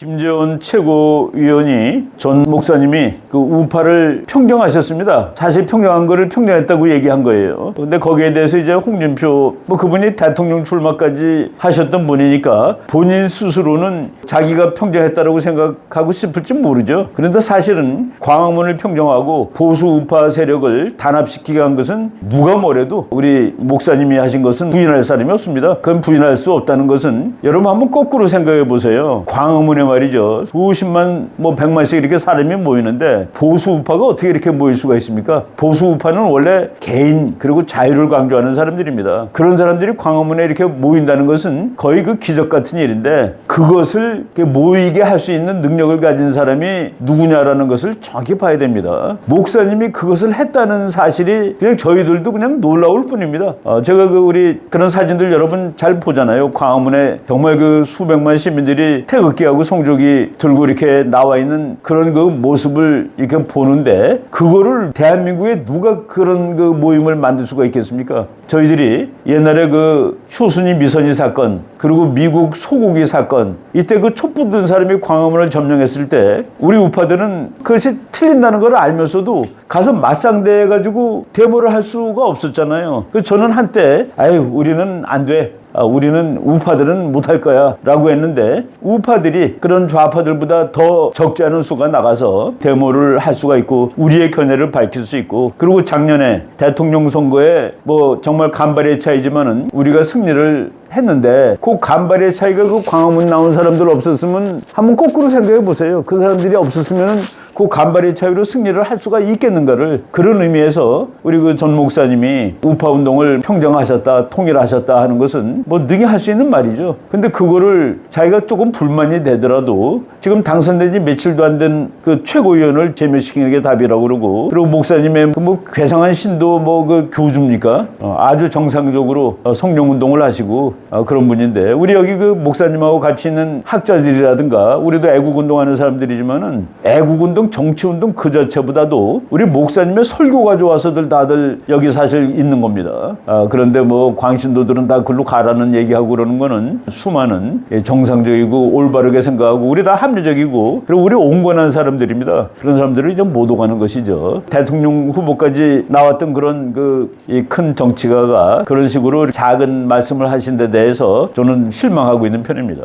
김재원 최고위원이 전 목사님이 그 우파를 평정하셨습니다. 사실 평정한 거를 평정했다고 얘기한 거예요. 근데 거기에 대해서 이제 홍준표 뭐 그분이 대통령 출마까지 하셨던 분이니까 본인 스스로는 자기가 평정했다라고 생각하고 싶을지 모르죠. 그런데 사실은 광화문을 평정하고 보수 우파 세력을 단합시키게 한 것은 누가 뭐래도 우리 목사님이 하신 것은 부인할 사람이 없습니다. 그건 부인할 수 없다는 것은 여러분 한번 거꾸로 생각해 보세요. 광화문에 말이죠. 수십만 뭐 백만씩 이렇게 사람이 모이는데 보수 우파가 어떻게 이렇게 모일 수가 있습니까? 보수 우파는 원래 개인 그리고 자유를 강조하는 사람들입니다. 그런 사람들이 광화문에 이렇게 모인다는 것은 거의 그 기적 같은 일인데 그것을 모이게 할 수 있는 능력을 가진 사람이 누구냐라는 것을 정확히 봐야 됩니다. 목사님이 그것을 했다는 사실이 그냥 저희들도 그냥 놀라울 뿐입니다. 어, 제가 그 우리 그런 사진들 여러분 잘 보잖아요. 광화문에 정말 그 수백만 시민들이 태극기하고 성 조기 들고 이렇게 나와 있는 그런 그 모습을 이렇게 보는데 그거를 대한민국에 누가 그런 그 모임을 만들 수가 있겠습니까? 저희들이 옛날에 그 효순이 미선이 사건 그리고 미국 소고기 사건 이때 그 촛불 든 사람이 광화문을 점령했을 때 우리 우파들은 그것이 틀린다는 걸 알면서도 가서 맞상대해 가지고 데모를 할 수가 없었잖아요. 그 저는 한때 아유 우리는 안 돼. 아, 우리는 우파들은 못할 거야 라고 했는데 우파들이 그런 좌파들보다 더 적지 않은 수가 나가서 데모를 할 수가 있고 우리의 견해를 밝힐 수 있고 그리고 작년에 대통령 선거에 뭐 정말 간발의 차이지만은 우리가 승리를 했는데 그 간발의 차이가 그 광화문 나온 사람들 없었으면 한번 거꾸로 생각해 보세요. 그 사람들이 없었으면은 그 간발의 차이로 승리를 할 수가 있겠는가를 그런 의미에서 우리 그 전 목사님이 우파 운동을 평정하셨다 통일하셨다 하는 것은 뭐 능히 할 수 있는 말이죠. 근데 그거를 자기가 조금 불만이 되더라도 지금 당선된 지 며칠도 안 된 그 최고위원을 제명시키는 게 답이라고 그러고 그리고 목사님의 그 뭐 괴상한 신도 뭐 그 교주입니까? 어, 아주 정상적으로 어, 성령 운동을 하시고 어, 그런 분인데 우리 여기 그 목사님하고 같이 있는 학자들이라든가 우리도 애국 운동하는 사람들이지만은 애국 운동 정치 운동 그 자체보다도 우리 목사님의 설교가 좋아서들 다들 여기 사실 있는 겁니다. 아, 그런데 뭐 광신도들은 다 글로 가라는 얘기하고 그러는 거는 수많은 예, 정상적이고 올바르게 생각하고 우리 다 합리적이고 그리고 우리 온건한 사람들입니다. 그런 사람들을 이제 못 오가는 것이죠. 대통령 후보까지 나왔던 그런 그 큰 정치가가 그런 식으로 작은 말씀을 하신 데 대해서 저는 실망하고 있는 편입니다.